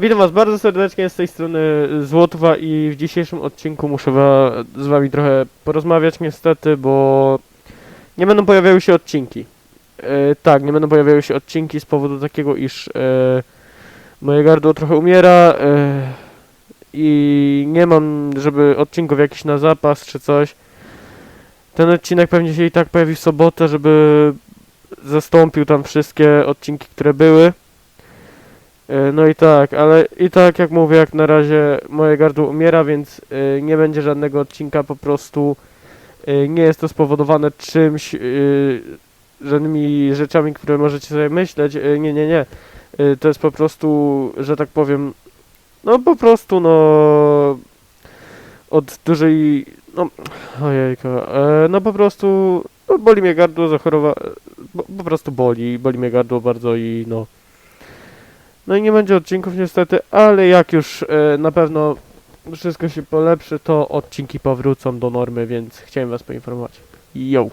Witam was bardzo serdecznie z tej strony Złotowa i w dzisiejszym odcinku muszę z wami trochę porozmawiać niestety, bo nie będą pojawiały się odcinki. E, tak, nie będą pojawiały się odcinki z powodu takiego, iż e, moje gardło trochę umiera e, i nie mam, żeby odcinków jakiś na zapas czy coś. Ten odcinek pewnie się i tak pojawi w sobotę, żeby zastąpił tam wszystkie odcinki, które były. E, No i tak, ale i tak jak mówię, jak na razie moje gardło umiera, więc e, nie będzie żadnego odcinka, po prostu e, nie jest to spowodowane czymś, e, żadnymi rzeczami, które możecie sobie myśleć. E, Nie, nie, nie. E, To jest po prostu, że tak powiem, no po prostu no od dużej, no ojejku, e, no po prostu no, boli mnie gardło, zachorowa, po prostu boli, boli mnie gardło bardzo i no no i nie będzie odcinków niestety, ale jak już e, na pewno wszystko się polepszy, to odcinki powrócą do normy, więc chciałem was poinformować. Yo!